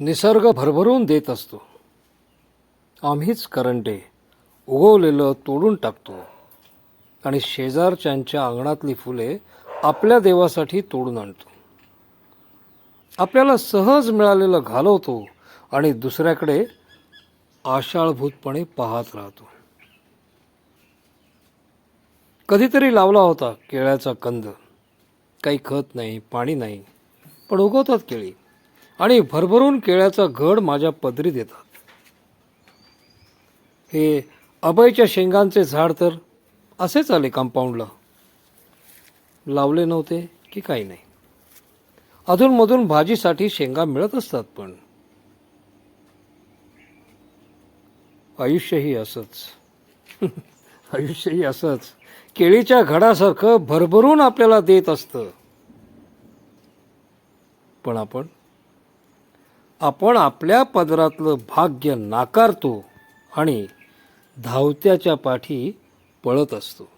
निसर्ग भरभरून देत असतो. आम्हीच करंटे उगवलेलं तोडून टाकतो. आणि शेजारच्यांच्या अंगणातली फुले आपल्या देवासाठी तोडून आणतो. आपल्याला सहज मिळालेलं घालवतो आणि दुसऱ्याकडे आषाळभूतपणे पाहत राहतो. कधीतरी लावला होता केळ्याचा कंद. काही खत नाही पाणी नाही पण उगवतात केळी. आणि भरभरून केळ्याचा घड माझ्या पदरी देतात. हे अभयच्या शेंगांचे झाड तर असेच आले कंपाऊंडला. लावले नव्हते की काही नाही. अधूनमधून भाजीसाठी शेंगा मिळत असतात पण. आयुष्यही असंच. आयुष्यही असंच. केळीच्या घडासारखं भरभरून आपल्याला देत असतं. पण आपण आपण आपल्या पदरातलं भाग्य नाकारतो आणि धावत्याच्या पाठी पळत असतो.